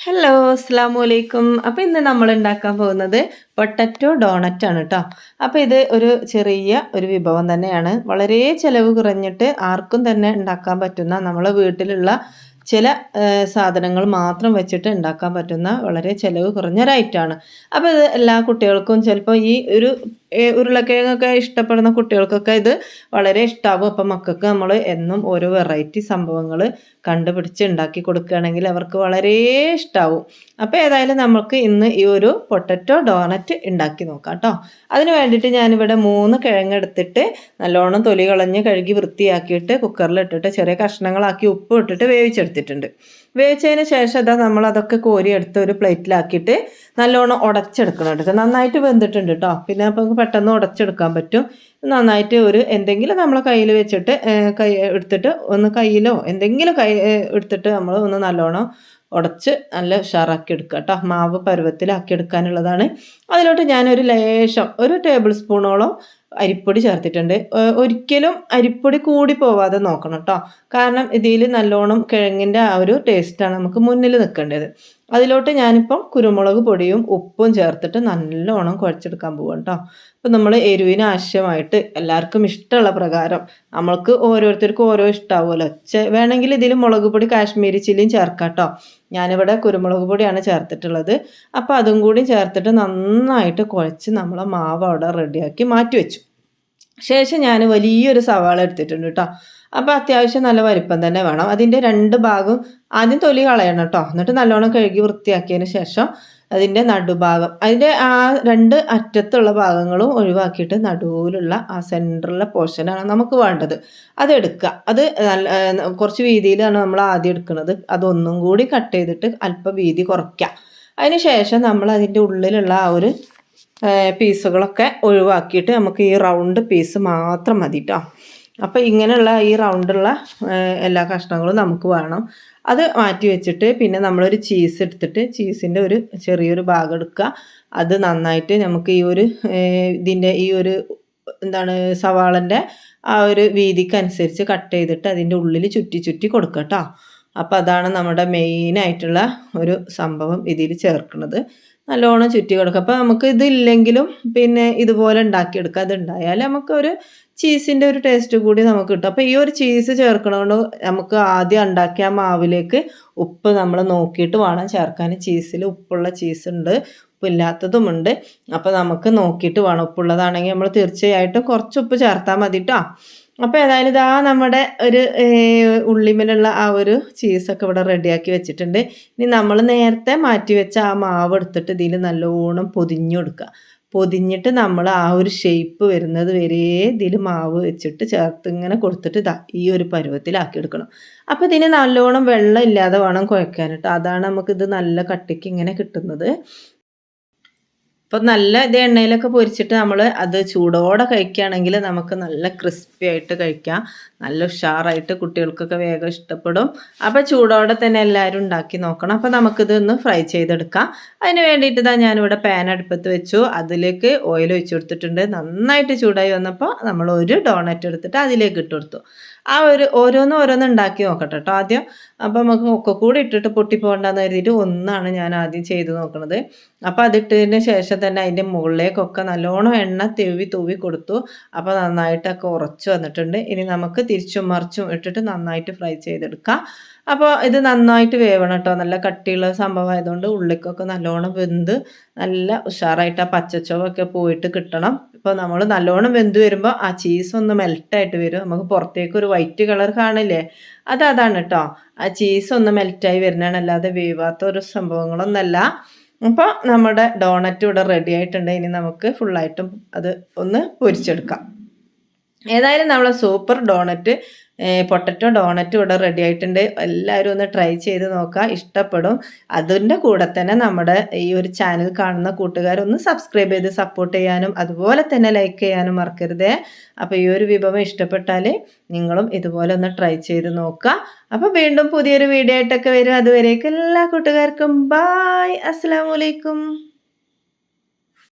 Hello അസ്സാം വലൈക്കും അപ്പോൾ ഇന്ന് നമ്മൾ ഉണ്ടാക്കാൻ പോകുന്നത് പൊട്ടറ്റോ ഡോണറ്റ് ആണ് കേട്ടോ അപ്പോൾ ഇത് ഒരു ചെറിയ ഒരു വിഭവം തന്നെയാണ്. വളരെ ചിലവ് കുറഞ്ഞിട്ട് ആർക്കും തന്നെ ഉണ്ടാക്കാൻ പറ്റുന്ന നമ്മളെ വീട്ടിലുള്ള ചില സാധനങ്ങൾ മാത്രം വെച്ചിട്ട് ഉണ്ടാക്കാൻ പറ്റുന്ന വളരെ ചിലവ് കുറഞ്ഞ ഒരു ഐറ്റമാണ് അപ്പോൾ ഇത് എല്ലാ കുട്ടികൾക്കും ചിലപ്പോൾ ഈ ഒരു ഉരുളക്കിഴങ്ങൊക്കെ ഇഷ്ടപ്പെടുന്ന കുട്ടികൾക്കൊക്കെ ഇത് വളരെ ഇഷ്ടമാകും അപ്പം മക്കൾക്ക് നമ്മൾ എന്നും ഓരോ വെറൈറ്റി സംഭവങ്ങൾ കണ്ടുപിടിച്ച് ഉണ്ടാക്കി കൊടുക്കുകയാണെങ്കിൽ അവർക്ക് വളരെ ഇഷ്ടമാവും അപ്പോൾ ഏതായാലും നമുക്ക് ഇന്ന് ഈ ഒരു പൊട്ടറ്റോ ഡോണറ്റ് ഉണ്ടാക്കി നോക്കാം കേട്ടോ. അതിന് വേണ്ടിയിട്ട് ഞാനിവിടെ മൂന്ന് കിഴങ്ങ് എടുത്തിട്ട് നല്ലോണം തൊലി കളഞ്ഞ് കഴുകി വൃത്തിയാക്കിയിട്ട് കുക്കറിൽ ഇട്ടിട്ട് ചെറിയ കഷ്ണങ്ങളാക്കി ഉപ്പ് ഇട്ടിട്ട് വേവിച്ചെടുത്തിട്ടുണ്ട്. വേവിച്ചതിന് ശേഷം അതാ നമ്മൾ അതൊക്കെ കോരിയെടുത്ത് ഒരു പ്ലേറ്റിലാക്കിയിട്ട് നല്ലോണം ഉടച്ചെടുക്കണം കേട്ടോ. നന്നായിട്ട് വെന്തിട്ടുണ്ട് കേട്ടോ. പിന്നെ അപ്പം പെട്ടെന്ന് ഉടച്ചെടുക്കാൻ പറ്റും. നന്നായിട്ട് ഒരു എന്തെങ്കിലും നമ്മൾ കയ്യിൽ വെച്ചിട്ട് കൈ എടുത്തിട്ട് ഒന്ന് കയ്യിലോ എന്തെങ്കിലും കൈ എടുത്തിട്ട് നമ്മൾ ഒന്ന് നല്ലോണം ഉടച്ച് നല്ല ഉഷാറാക്കി എടുക്കുക കേട്ടോ. മാവ് പരുവത്തിലാക്കി എടുക്കാനുള്ളതാണ്. അതിലോട്ട് ഞാനൊരു ലേശം ഒരു ടേബിൾ സ്പൂണോളം അരിപ്പൊടി ചേർത്തിട്ടുണ്ട്. ഒരിക്കലും അരിപ്പൊടി കൂടി പോവാതെ നോക്കണം കേട്ടോ. കാരണം ഇതിൽ നല്ലോണം കിഴങ്ങിന്റെ ആ ഒരു ടേസ്റ്റാണ് നമുക്ക് മുന്നിൽ നിൽക്കേണ്ടത്. അതിലോട്ട് ഞാനിപ്പം കുരുമുളക് പൊടിയും ഉപ്പും ചേർത്തിട്ട് നല്ലോണം കുഴച്ചെടുക്കാൻ പോകും കേട്ടോ അപ്പം നമ്മൾ എരിവിന് ആവശ്യമായിട്ട് എല്ലാവർക്കും ഇഷ്ടമുള്ള പ്രകാരം നമ്മൾക്ക് ഓരോരുത്തർക്കും ഓരോ ഇഷ്ടമാവുമല്ലോ വേണമെങ്കിൽ ഇതിൽ മുളക് പൊടി കാശ്മീരി ചില്ലിയും ചേർക്കാം കേട്ടോ ഞാനിവിടെ കുരുമുളക് പൊടിയാണ് ചേർത്തിട്ടുള്ളത്. അപ്പോൾ അതും കൂടി ചേർത്തിട്ട് നന്നായിട്ട് കുഴച്ച് നമ്മളെ മാവ് അവിടെ റെഡിയാക്കി മാറ്റി വെച്ചു ശേഷം ഞാൻ വലിയൊരു സവാള എടുത്തിട്ടുണ്ട് കേട്ടോ അപ്പോൾ അത്യാവശ്യം നല്ല വലിപ്പം തന്നെ വേണം. അതിന്റെ രണ്ട് ഭാഗം ആദ്യം തൊലി കളയണം കേട്ടോ എന്നിട്ട് നല്ലോണം കഴുകി വൃത്തിയാക്കിയതിന് ശേഷം അതിന്റെ നടുഭാഗം അതിന്റെ ആ രണ്ട് അറ്റത്തുള്ള ഭാഗങ്ങളും ഒഴിവാക്കിയിട്ട് നടുവിലുള്ള ആ സെന്ററിലെ പോർഷനാണ് നമുക്ക് വേണ്ടത്. അതെടുക്കുക അത് നല്ല കുറച്ച് വീതിയിലാണ് നമ്മൾ ആദ്യം എടുക്കുന്നത്. അതൊന്നും കൂടി കട്ട് ചെയ്തിട്ട് അല്പം വീതി കുറയ്ക്കുക. അതിന് ശേഷം നമ്മൾ അതിന്റെ ഉള്ളിലുള്ള ആ ഒരു പീസുകളൊക്കെ ഒഴിവാക്കിയിട്ട് നമുക്ക് ഈ റൗണ്ട് പീസ് മാത്രം മതി കേട്ടോ അപ്പോൾ ഇങ്ങനെയുള്ള ഈ റൗണ്ടുള്ള എല്ലാ കഷ്ണങ്ങളും നമുക്ക് വേണം. അത് മാറ്റി വെച്ചിട്ട് പിന്നെ നമ്മളൊരു ചീസ് എടുത്തിട്ട് ചീസിന്റെ ഒരു ചെറിയൊരു ഭാഗം എടുക്കുക. അത് നന്നായിട്ട് നമുക്ക് ഈ ഒരു ഇതിന്റെ ഈ ഒരു എന്താണ് സവാളന്റെ ആ ഒരു വീതിക്കനുസരിച്ച് കട്ട് ചെയ്തിട്ട് അതിന്റെ ഉള്ളിൽ ചുറ്റി ചുറ്റി കൊടുക്കുക കേട്ടോ അപ്പോൾ അതാണ് നമ്മുടെ മെയിനായിട്ടുള്ള ഒരു സംഭവം ഇതിൽ ചേർക്കുന്നത്. നല്ലോണം ചുറ്റി കൊടുക്കുക അപ്പോൾ നമുക്ക് ഇതില്ലെങ്കിലും പിന്നെ ഇതുപോലെ ഉണ്ടാക്കിയെടുക്കുക അതുണ്ടായാൽ നമുക്കൊരു ചീസിന്റെ ഒരു ടേസ്റ്റ് കൂടി നമുക്ക് കിട്ടും. അപ്പോൾ ഈ ഒരു ചീസ് ചേർക്കണതുകൊണ്ട് നമുക്ക് ആദ്യം ഉണ്ടാക്കിയ മാവിലേക്ക് ഉപ്പ് നമ്മൾ നോക്കിയിട്ട് വേണം ചേർക്കാൻ ചീസിൽ ഉപ്പുള്ള ചീസ് ഉണ്ട് ഉപ്പില്ലാത്തതുമുണ്ട് അപ്പോൾ നമുക്ക് നോക്കിയിട്ട് വേണം ഉപ്പുള്ളതാണെങ്കിൽ നമ്മൾ തീർച്ചയായിട്ടും കുറച്ച് ഉപ്പ് ചേർത്താൽ മതി കേട്ടോ അപ്പോൾ ഏതായാലും ഇതാ നമ്മുടെ ഒരു ഉള്ളിമേലുള്ള ആ ഒരു ചീസൊക്കെ ഇവിടെ റെഡിയാക്കി വെച്ചിട്ടുണ്ട്. ഇനി നമ്മൾ നേരത്തെ മാറ്റി വെച്ച ആ മാവ് എടുത്തിട്ട് ഇതിൽ നല്ലോണം പൊതിഞ്ഞു കൊടുക്കുക. പൊതിഞ്ഞിട്ട് നമ്മൾ ആ ഒരു ഷേപ്പ് വരുന്നത് വരെ ഇതിൽ മാവ് വെച്ചിട്ട് ചേർത്ത് ഇങ്ങനെ കൊടുത്തിട്ട് ഇതാ ഈ ഒരു പരുവത്തിലാക്കി എടുക്കണം. അപ്പോൾ ഇതിന് നല്ലോണം വെള്ളം ഇല്ലാതെ വേണം കുഴക്കാനിട്ട് അതാണ് നമുക്കിത് നല്ല കട്ടിക്ക് ഇങ്ങനെ കിട്ടുന്നത്. അപ്പോൾ നല്ല ഇത് എണ്ണയിലൊക്കെ പൊരിച്ചിട്ട് നമ്മൾ അത് ചൂടോടെ കഴിക്കുകയാണെങ്കിൽ നമുക്ക് നല്ല ക്രിസ്പി ആയിട്ട് കഴിക്കാം. നല്ല ഉഷാറായിട്ട് കുട്ടികൾക്കൊക്കെ വേഗം ഇഷ്ടപ്പെടും. അപ്പോൾ ചൂടോടെ തന്നെ എല്ലാവരും ഉണ്ടാക്കി നോക്കണം. അപ്പോൾ നമുക്കിത് ഒന്ന് ഫ്രൈ ചെയ്തെടുക്കാം. അതിന് വേണ്ടിയിട്ട് ഇതാ ഞാനിവിടെ പാൻ അടുപ്പത്ത് വെച്ചു. അതിലേക്ക് ഓയിൽ ഒഴിച്ചു കൊടുത്തിട്ടുണ്ട്. നന്നായിട്ട് ചൂടായി വന്നപ്പോൾ നമ്മൾ ഒരു ഡോണറ്റ് എടുത്തിട്ട് അതിലേക്ക് ഇട്ട് കൊടുത്തു. ആ ഒരു ഓരോന്നും ഓരോന്ന് ഉണ്ടാക്കി നോക്കട്ടെ കേട്ടോ ആദ്യം. അപ്പോൾ നമുക്ക് ഒക്കെ കൂടി ഇട്ടിട്ട് പൊട്ടിപ്പോകണ്ടെന്ന് കരുതിയിട്ട് ഒന്നാണ് ഞാൻ ആദ്യം ചെയ്ത് നോക്കുന്നത് അപ്പോൾ അതിട്ടതിന് ശേഷം തന്നെ അതിന്റെ മുകളിലേക്കൊക്കെ നല്ലോണം എണ്ണ തെവി തൂവി കൊടുത്തു. അപ്പോൾ നന്നായിട്ടൊക്കെ ഉറച്ചു വന്നിട്ടുണ്ട്. ഇനി നമുക്ക് തിരിച്ചും മറിച്ചും ഇട്ടിട്ട് നന്നായിട്ട് ഫ്രൈ ചെയ്തെടുക്കാം. അപ്പോൾ ഇത് നന്നായിട്ട് വേവണം കേട്ടോ. നല്ല കട്ടിയുള്ള സംഭവമായതുകൊണ്ട് ഉള്ളിക്കൊക്കെ നല്ലോണം വെന്ത് നല്ല ഉഷാറായിട്ട് ആ പച്ചച്ചോവൊക്കെ പോയിട്ട് കിട്ടണം. ഇപ്പോൾ നമ്മൾ നല്ലോണം വെന്ത് വരുമ്പോൾ ആ ചീസ് ഒന്ന് മെൽറ്റായിട്ട് വരും. നമുക്ക് പുറത്തേക്ക് ഒരു വൈറ്റ് കളർ കാണില്ലേ? അത് അതാണ് കേട്ടോ ആ ചീസ് ഒന്ന് മെൽറ്റായി വരുന്നതാണ്. അല്ലാതെ വേവാത്ത ഒരു സംഭവങ്ങളൊന്നല്ല. അപ്പോൾ നമ്മുടെ ഡോണറ്റ് ഇവിടെ റെഡി ആയിട്ടുണ്ട്. ഇനി നമുക്ക് ഫുള്ളായിട്ടും അത് ഒന്ന് പൊരിച്ചെടുക്കാം. ഏതായാലും നമ്മളെ സൂപ്പർ ഡോണറ്റ് പൊട്ടറ്റോ ഡോണറ്റും ഇവിടെ റെഡി ആയിട്ടുണ്ട്. എല്ലാവരും ഒന്ന് ട്രൈ ചെയ്ത് നോക്കുക ഇഷ്ടപ്പെടും. അതിന്റെ കൂടെ തന്നെ നമ്മുടെ ഈ ഒരു ചാനൽ കാണുന്ന കൂട്ടുകാരൊന്ന് സബ്സ്ക്രൈബ് ചെയ്ത് സപ്പോർട്ട് ചെയ്യാനും അതുപോലെ തന്നെ ലൈക്ക് ചെയ്യാനും മറക്കരുതേ. അപ്പോൾ ഈ ഒരു വിഭവം ഇഷ്ടപ്പെട്ടാൽ നിങ്ങളും ഇതുപോലെ ഒന്ന് ട്രൈ ചെയ്ത് നോക്കുക അപ്പോൾ വീണ്ടും പുതിയൊരു വീഡിയോ ആയിട്ടൊക്കെ വരും. അതുവരേക്കും എല്ലാ കൂട്ടുകാർക്കും ബായ് അസ്സാം വലൈക്കും